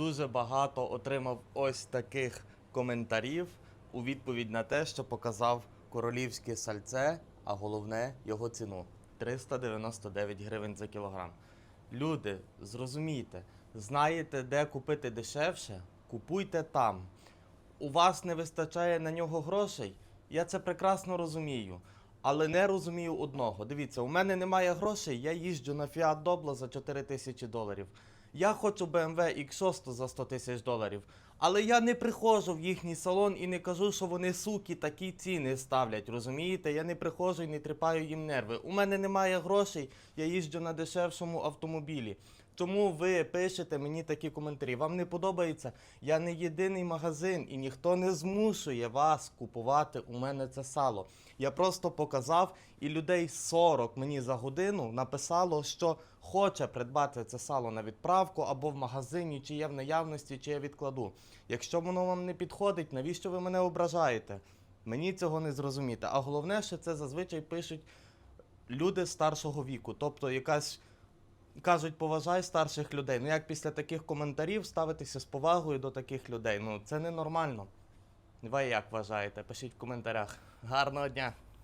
дуже багато отримав ось таких коментарів у відповідь на те, що показав королівське сальце, а головне його ціну 399 гривень за кілограм. Люди, зрозумійте, знаєте, де купити дешевше, купуйте там. У вас не вистачає на нього грошей, я це прекрасно розумію. Але не розумію одного. Дивіться, у мене немає грошей, я їжджу на Fiat Doblo за 4 тисячі доларів. Я хочу BMW X6 за 100 тисяч доларів. Але я не приходжу в їхній салон і не кажу, що вони суки такі ціни ставлять. Розумієте? Я не приходжу і не тріпаю їм нерви. У мене немає грошей, я їжджу на дешевшому автомобілі. Тому ви пишете мені такі коментарі. Вам не подобається? Я не єдиний магазин і ніхто не змушує вас купувати у мене це сало. Я просто показав, і людей 40 мені за годину написало, що хоче придбати це сало на відправку або в магазині, чи є в наявності, чи я відкладу. Якщо воно вам не підходить, навіщо ви мене ображаєте? Мені цього не зрозуміти. А головне, що це зазвичай пишуть люди старшого віку, тобто якась кажуть, поважай старших людей. Ну як після таких коментарів ставитися з повагою до таких людей? Ну це ненормально. Ви як вважаєте? Пишіть в коментарях. Гарного дня!